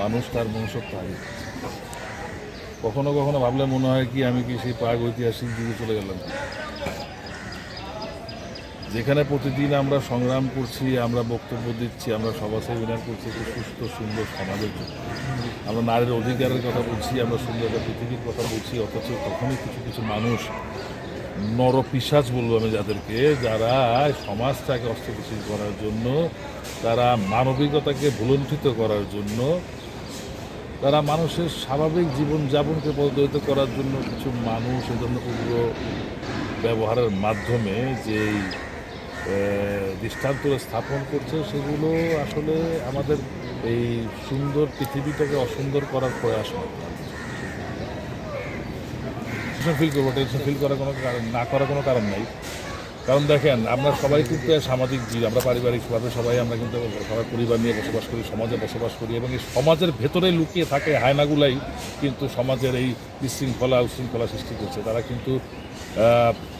মানুষ তার মনুষ্যত্ব হারিয়ে কখনো কখনো ভাবলে মনে হয় কি, আমি কি সেই প্রাগ ঐতিহাসিক যুগে চলে গেলাম? যেখানে প্রতিদিন আমরা সংগ্রাম করছি, আমরা বক্তব্য দিচ্ছি, আমরা সভা সেমিনার করছি, একটি সুস্থ, সুন্দর সমাজের জন্য। আমরা নারীর অধিকারের কথা বলছি, আমরা সুন্দর একটা পৃথিবীর কথা বলছি, অথচ তখনই কিছু কিছু মানুষ নরপিসাজ বলব আমি যাদেরকে, যারা সমাজটাকে অস্থিতিশীল করার জন্য, তারা মানবিকতাকে ভুলণ্ঠিত করার জন্য তারা মানুষের স্বাভাবিক জীবনযাপনকে পরিচালিত করার জন্য কিছু মানুষ এ ধরনের উগ্র ব্যবহারের মাধ্যমে যেই দৃষ্টান্ত স্থাপন করছে, সেগুলো আসলে আমাদের এই সুন্দর পৃথিবীটাকে অসুন্দর করার প্রয়াস টেনশন ফিল করব টেনশন ফিল করার কোনো কারণ, না করার কোনো কারণ নাই। কারণ দেখেন, আমরা সবাই কিন্তু সামাজিক জীব, আমরা পারিবারিকভাবে সবাই, আমরা কিন্তু সবাই পরিবার নিয়ে বসবাস করি, সমাজে বসবাস করি এবং এই সমাজের ভেতরে লুকিয়ে থাকে হায়নাগুলাই কিন্তু সমাজের এই বিশৃঙ্খলা, উশৃঙ্খলা সৃষ্টি করছে। তারা কিন্তু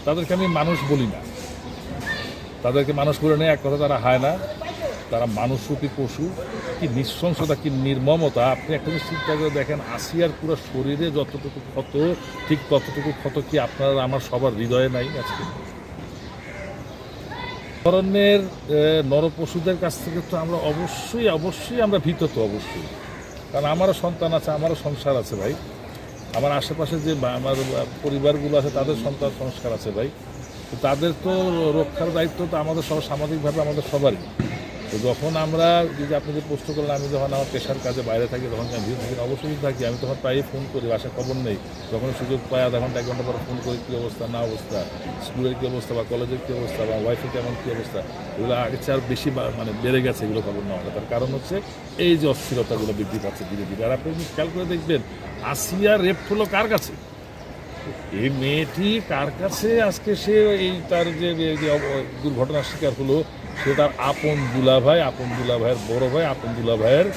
তাদেরকে আমি মানুষ বলি না। তাদেরকে মানুষ বলে নেই, এক কথা তারা হায়না, তারা মানুষরূপী পশু, কি নৃশংসতা, কি নির্মমতা। আপনি একটা চিন্তা করে দেখেন, আসিয়ার পুরো শরীরে যতটুকু ক্ষত, ঠিক ততটুকু ক্ষত কি আপনার, আমার সবার হৃদয়ে নাই আজকে? ধরনের নর নরপশুদের কাছ থেকে তো আমরা অবশ্যই অবশ্যই আমরা ভীত তো অবশ্যই। কারণ আমারও সন্তান আছে, আমারও সংসার আছে ভাই। আমার আশেপাশে যে আমার পরিবারগুলো আছে, তাদের সন্তান সংস্কার আছে ভাই। তাদের তো রক্ষার দায়িত্ব তো আমাদের সব সামাজিকভাবে, আমাদের সবারই। তো যখন আমরা এই যে আপনি যে প্রশ্ন করলেন, আমি যখন আমার পেশার কাজে বাইরে থাকি, তখন আমি থাকি, অবশ্যই থাকি। আমি তখন প্রায়ই ফোন করি, বাসায় খবর নেই। যখন সুযোগ পাই, আধা ঘণ্টা, এক ঘণ্টা পর ফোন করি, কী অবস্থা, না অবস্থা, স্কুলের কী অবস্থা, বা কলেজের কী অবস্থা, বা ওয়াইফের কেমন, কী অবস্থা, এগুলো আগের চেয়ে আর বেশি মানে বেড়ে গেছে এগুলো খবর নেওয়া তার কারণ হচ্ছে এই যে অস্থিরতাগুলো বৃদ্ধি পাচ্ছে ধীরে ধীরে। আর আপনি খেয়াল করে দেখবেন, আসিয়া রেপ হলো কার কাছে? এই মেয়েটি কার কাছে? আজকে সে এই তার যে দুর্ঘটনার শিকার হলো সে তার আপন দুলা ভাই আপন দুলা ভাইয়ের বড় ভাই, আপন দুলা ভাইয়ের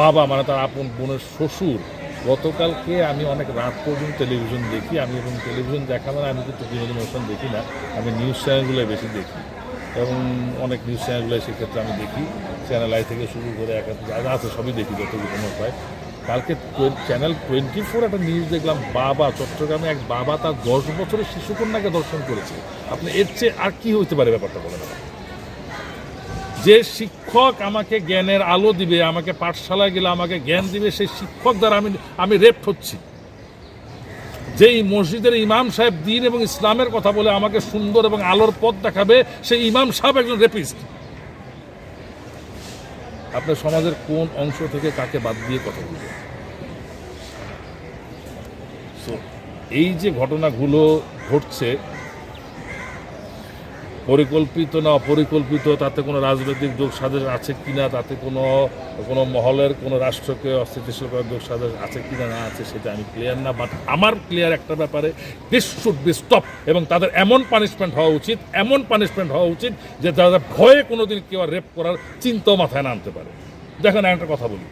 বাবা মানে তার আপন বোনের শ্বশুর। গতকালকে আমি অনেক রাত পর্যন্ত টেলিভিশন দেখি, আমি এবং টেলিভিশন দেখা মানে আমি কিন্তু বিনোদন অনুষ্ঠান দেখি না, আমি নিউজ চ্যানেলগুলো বেশি দেখি। এবং অনেক নিউজ চ্যানেলগুলো সেক্ষেত্রে আমি দেখি, চ্যানেল আই থেকে শুরু করে এক আছে সবই দেখি যতটুকু সময় পাই কালকে চ্যানেল টোয়েন্টি ফোর একটা নিউজ দেখলাম, বাবা, চট্টগ্রামে এক বাবা তার দশ বছরের শিশুকন্যাকে দর্শন করেছে। আপনি এর চেয়ে আর কি হইতে পারে ব্যাপারটা বলেন আমাকে? যে শিক্ষক আমাকে জ্ঞানের আলো দিবে, আমাকে পাঠশালায় গেলে আমাকে জ্ঞান দিবে, সেই শিক্ষক দ্বারা আমি আমি রেপ হচ্ছি। যেই মসজিদের ইমাম সাহেব দিন এবং ইসলামের কথা বলে আমাকে সুন্দর এবং আলোর পথ দেখাবে, সেই ইমাম সাহেব একজন রেপিস্ট আপনার সমাজের কোন অংশ থেকে কাকে বাদ দিয়ে কথা বলবেন এই যে ঘটনাগুলো ঘটছে পরিকল্পিত না অপরিকল্পিত, তাতে কোনো রাজনৈতিক যোগ সাজেশ আছে কি না তাতে কোনো কোনো মহলের, কোনো রাষ্ট্রকে অস্থিতিশীল করার যোগ সাজেশ আছে কি না না আছে সেটা আমি ক্লিয়ার না বাট আমার ক্লিয়ার একটা ব্যাপারে দিস শুড বি স্টপ এবং তাদের এমন পানিশমেন্ট হওয়া উচিত, এমন পানিশমেন্ট হওয়া উচিত যে তারা ভয়ে কোনোদিন কেউ রেপ করার চিন্তাও মাথায় না আনতে পারে। দেখেন একটা কথা বলি,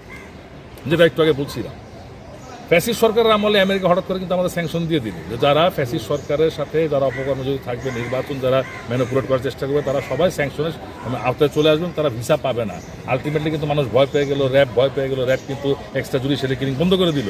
যেটা একটু আগে বলছিলাম। ফ্যাসিস সরকারের আমলে আমেরিকা হঠাৎ করে কিন্তু আমাদের স্যাংশন দিয়ে দিল। যে যারা ফ্যাসিস সরকারের সাথে, যারা অপকর্ম যদি থাকবে, নির্বাচন যারা ম্যানুপুলেট করার চেষ্টা করবে, তারা সবাই স্যাংশনের আওতায় চলে আসবেন, তারা ভিসা পাবে না। আলটিমেটলি কিন্তু মানুষ ভয় পেয়ে গেল র্যাব ভয় পেয়ে গেল র্যাব কিন্তু এক্সট্রা জুডিশিয়ালি কিলিং বন্ধ করে দিল।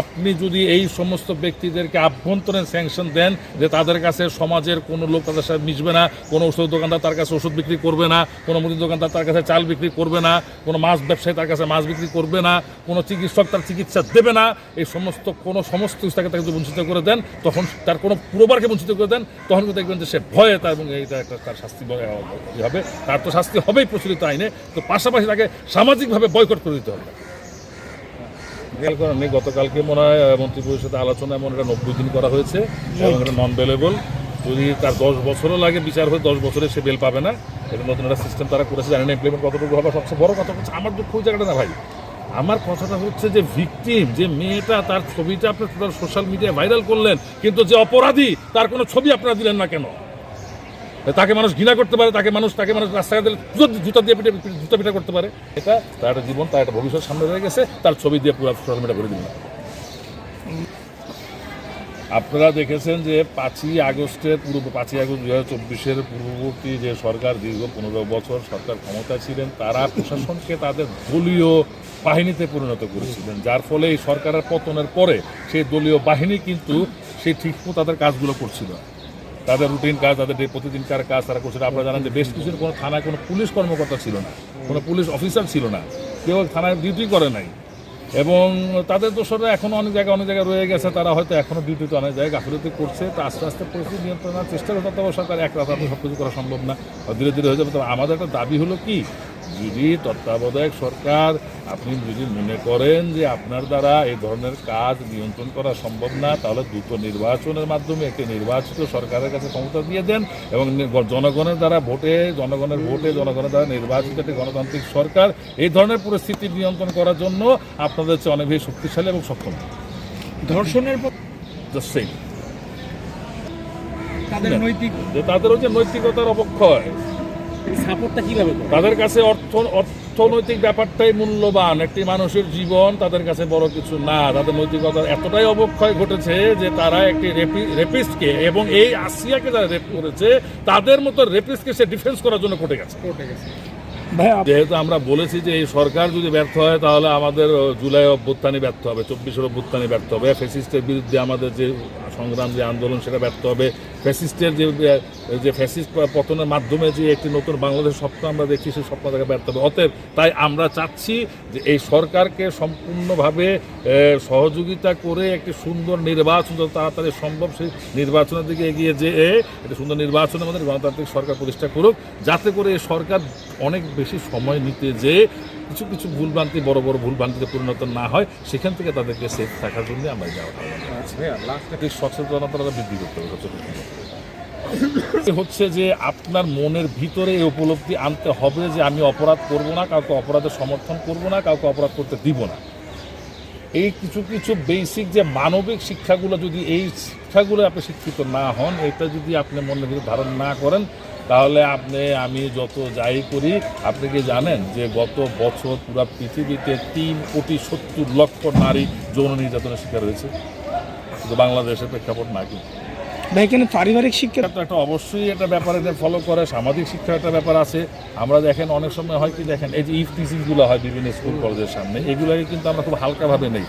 আপনি যদি এই সমস্ত ব্যক্তিদেরকে আভ্যন্তরীণ স্যাংশন দেন, যে তাদের কাছে সমাজের কোনো লোক তাদের সাথে মিশবে না, কোনো ওষুধ দোকানদার তার কাছে ওষুধ বিক্রি করবে না, কোনো মুদির দোকানদার তার কাছে চাল বিক্রি করবে না, কোনো মাছ ব্যবসায়ী তার কাছে মাছ বিক্রি করবে না, কোনো চিকিৎসক তার চিকিৎসা দেবে না এই সমস্ত কোনো সমস্ত কিছু তাকে তাকে বঞ্চিত করে দেন তখন তার কোনো পুরোবারকে বঞ্চিত করে দেন তখন কিন্তু দেখবেন যে সে ভয়ে তার এবং এইটা একটা তার শাস্তি হবে। তার তো শাস্তি হবেই প্রচলিত আইনে। তো পাশাপাশি তাকে সামাজিকভাবে বয়কট করে দিতে হবে। খেয়াল করেন গতকালকে মনে হয় আহ, মন্ত্রী পরিষদে আলোচনা এমন একটা নব্বই দিন করা হয়েছে এবং এটা নন বেলেবল যদি তার দশ বছরও লাগে বিচার হয়ে দশ বছরে সে বেল পাবে না। এটা নতুন একটা সিস্টেম তারা করেছে জানেন ইমপ্লিমেন্ট কতটুকু হবে সবচেয়ে বড় কথা হচ্ছে আমার দুঃখ ওই জায়গাটা না ভাই। আমার কথাটা হচ্ছে যে ভিকটিম যে মেয়েটা তার ছবিটা আপনি টোটাল সোশ্যাল মিডিয়ায় ভাইরাল করলেন, কিন্তু যে অপরাধী, তার কোনো ছবি আপনারা দিলেন না কেন? তাকে মানুষ ঘৃণা করতে পারে, তাকে মানুষ তাকে মানুষ রাস্তাঘাটে দিলে জুতো- দিয়ে পিঠে জুতা পিঠা করতে পারে। এটা তার জীবন, তার একটা ভবিষ্যৎ সামনে রয়ে গেছে, তার ছবি দিয়ে পুরো সোশ্যাল মিডিয়া ভরে দিন আপনারা দেখেছেন যে পাঁচই আগস্টের পূর্ব, পাঁচই আগস্ট দু হাজার চব্বিশের পূর্ববর্তী যে সরকার দীর্ঘ পনেরো বছর সরকার ক্ষমতা ছিলেন, তারা প্রশাসনকে তাদের দলীয় বাহিনীতে পরিণত করেছিলেন। যার ফলে এই সরকারের পতনের পরে সেই দলীয় বাহিনী কিন্তু সেই ঠিকমতো তাদের কাজগুলো করছিল। তাদের রুটিন কাজ, তাদের প্রতিদিনকার কাজ তারা করছিল। আপনারা জানেন যে বেশ কিছু কোনো থানায় কোনো পুলিশ কর্মকর্তা ছিল না, কোনো পুলিশ অফিসার ছিল না, কেউ থানায় ডিউটি করে নাই। এবং তাদের দোষরা এখনও অনেক জায়গায় অনেক জায়গায় রয়ে গেছে। তারা হয়তো এখনও ডিউটিতে অনেক জায়গায় গাফিলতি করছে। তা আস্তে আস্তে পরিস্থিতি নিয়ন্ত্রণের চেষ্টা করতে হবে সরকার এক রাত আপনি সব কিছু করা সম্ভব না। ধীরে ধীরে হয়ে যাবে। তবে আমাদের একটা দাবি হলো কি? যদি তত্ত্বাবধায়ক সরকার আপনি যদি মনে করেন যে আপনার দ্বারা এই ধরনের কাজ নিয়ন্ত্রণ করা সম্ভব না তাহলে দ্রুত নির্বাচনের মাধ্যমে একটি নির্বাচিত সরকারের কাছে ক্ষমতা দিয়ে দেন এবং জনগণের দ্বারা ভোটে জনগণের ভোটে জনগণের দ্বারা নির্বাচিত একটি গণতান্ত্রিক সরকার এই ধরনের পরিস্থিতি নিয়ন্ত্রণ করার জন্য আপনাদের চেয়ে অনেক বেশি শক্তিশালী এবং সক্ষম ধর্ষণের তাদের। নৈতিক যে তাদের হচ্ছে নৈতিকতার অবক্ষয় সাপোর্টটা কীভাবে তাদের কাছে অর্থ অর্থনৈতিক ব্যাপারটাই মূল্যবান। একটি মানুষের জীবন তাদের কাছে বড় কিছু না। তাদের নৈতিকতার এতটাই অবক্ষয় ঘটেছে যে তারা একটি রেপিস্টকে এবং এই আসিয়াকে যারা রেপ করেছে তাদের মতো রেপিস্টকে সে ডিফেন্স করার জন্য কোর্টে গেছে। যেহেতু আমরা বলেছি যে এই সরকার যদি ব্যর্থ হয় তাহলে আমাদের জুলাই অভ্যুত্থানে ব্যর্থ হবে চব্বিশের অভ্যুত্থানে ব্যর্থ হবে। ফ্যাসিস্টের বিরুদ্ধে আমাদের যে সংগ্রাম, যে আন্দোলন, সেটা ব্যর্থ হবে। ফ্যাসিস্টের যে যে ফ্যাসিস্ট পতনের মাধ্যমে যে একটি নতুন বাংলাদেশ স্বপ্ন আমরা দেখছি সেই স্বপ্ন থেকে ব্যর্থ হবে। অতএব তাই আমরা চাচ্ছি যে এই সরকারকে সম্পূর্ণভাবে সহযোগিতা করে একটি সুন্দর নির্বাচন, যত তাড়াতাড়ি সম্ভব সেই নির্বাচনের দিকে এগিয়ে যেয়ে একটি সুন্দর নির্বাচনের মধ্যে গণতান্ত্রিক সরকার প্রতিষ্ঠা করুক, যাতে করে এই সরকার অনেক বেশি সময় নিতে যে কিছু কিছু ভুলভ্রান্তি বড় বড় ভুলভ্রান্তিতে পরিণত না হয় সেখান থেকে তাদেরকে সেফ থাকার জন্য আমরা যাওয়া একটি সচেতনতা বৃদ্ধি করতে হবে। হচ্ছে যে আপনার মনের ভিতরে এই উপলব্ধি আনতে হবে যে আমি অপরাধ করব না কাউকে অপরাধের সমর্থন করব না কাউকে অপরাধ করতে দিব না এই কিছু কিছু বেসিক যে মানবিক শিক্ষাগুলো যদি এই শিক্ষাগুলো আপনি শিক্ষিত না হন এটা যদি আপনি মনের ভিতরে ধারণ না করেন তাহলে আপনি, আমি যত যাই করি, আপনি কি জানেন যে গত বছর পুরো পৃথিবীতে তিন কোটি সত্তর লক্ষ নারী যৌন নির্যাতনের শিকার হয়েছে? শুধু বাংলাদেশের প্রেক্ষাপট না কিন্তু। ভাই এখানে পারিবারিক শিক্ষা তো একটা অবশ্যই একটা ব্যাপার এটা ফলো করে সামাজিক শিক্ষার একটা ব্যাপার আছে। আমরা দেখেন অনেক সময় হয় কি দেখেন এই যে ইফ টিচিংগুলো হয় বিভিন্ন স্কুল কলেজের সামনে এগুলোকে কিন্তু আমরা খুব হালকাভাবে নেই।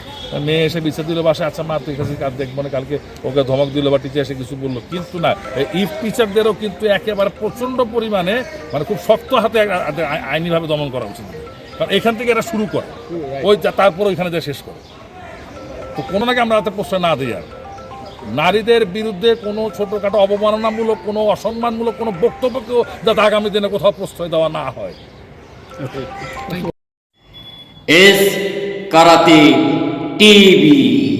মেয়ে এসে বিচার দিল বাসা আচ্ছা মা তুই কাছে কাজ দেখব না কালকে ওকে ধমক দিল বা টিচার এসে কিছু বলল। কিন্তু না এই ইফ টিচারদেরও কিন্তু একেবারে প্রচণ্ড পরিমাণে মানে খুব শক্ত হাতে আইনিভাবে দমন করা উচিত। কারণ এখান থেকে এটা শুরু করে। ওই তারপর ওইখানে যা শেষ করে। তো কোনো নাকি আমরা হাতে প্রশ্রয় না দিই আর। নারীদের বিরুদ্ধে কোনো ছোটোখাটো অবমাননামূলক, কোনো অসম্মানমূলক, কোনো বক্তব্যকেও যাতে আগামী দিনে কোথাও প্রশ্রয় দেওয়া না হয়। S karate TV.